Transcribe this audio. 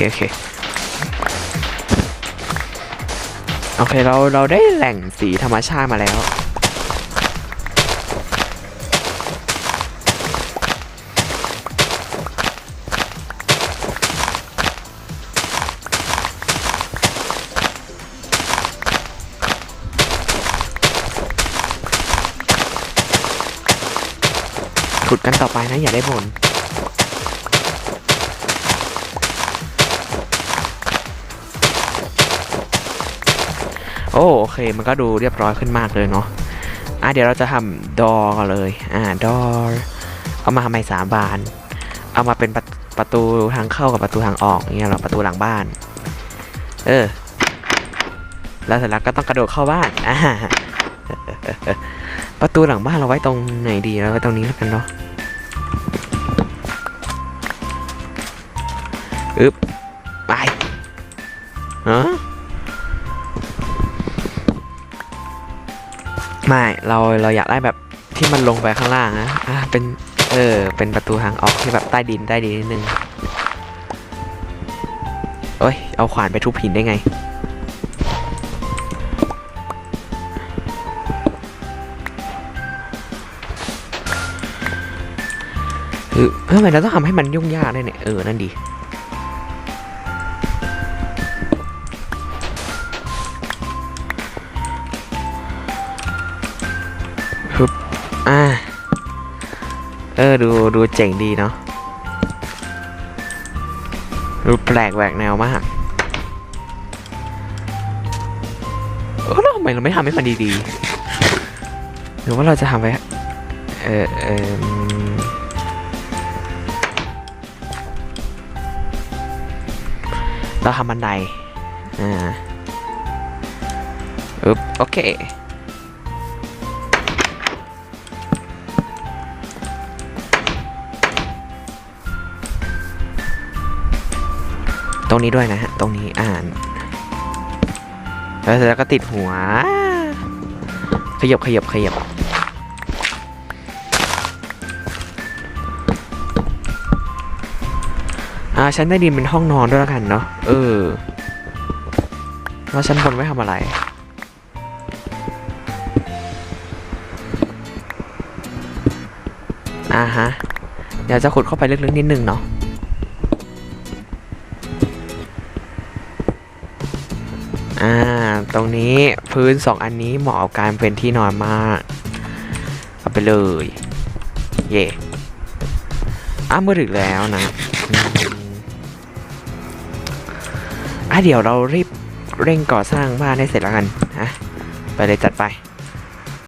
โอเค โอเค เรา เราได้แหล่งสีธรรมชาติมาแล้ว ขุดกันต่อไปนะ อย่าได้บ่น โอ้โอเค มันก็ดูเรียบร้อยขึ้นมากเลยเนาะอะเดี๋ยวเราจะทำดอกันเลย อ่าดอเอามาทำไมสามบาน เอามาเป็นประประตูทางเข้ากับประตูทางออกอย่างเงี้ยเราประตูหลังบ้าน เออ แล้วเสร็จแล้วก็ต้องกระโดดเข้าบ้านอ่าประตูหลังบ้านเราไว้ตรงไหนดีเราไว้ตรงนี้แล้วกันเนาะอึ๊บไป ไม่เราเราอยากได้แบบที่มันลงไปข้างล่างนะอะเป็นเออเป็นประตูทางออกที่แบบใต้ดินใต้ดินนิดนึงเอ้ยเอาขวานไปทุบหินได้ไง คือทำไมเราต้องทำให้มันยุ่งยากด้วยเนี่ยเออนั่นดี ฮึบอ่าเออดูดูเจ๋งดีเนาะดูแปลกแหวกแนวมากเออแล้วทำไมเราไม่ทำให้มันดีๆหรือว่าเราจะทำไว้เออเออเราทำบันไดอ่าอึ๊บโอเค ตรงนี้ด้วยนะฮะ ตรงนี้อ่าน แล้วเสร็จแล้วก็ติดหัว ขยับขยับขยับอ่าชั้นใต้ดินเป็นห้องนอนด้วยแล้วกันเนาะเออแล้วชั้นบนไว้ทำอะไรอ่าฮะเดี๋ยวจะขุดเข้าไปลึกๆนิดนึงเนาะ ตรงนี้พื้นสองอันนี้เหมาะกับการเป็นที่นอนมาก เอาไปเลย เย่อ้ามือถึงแล้วนะอะเดี๋ยวเรารีบเร่งก่อสร้างบ้านให้เสร็จแล้วกันนะไปเลยจัดไป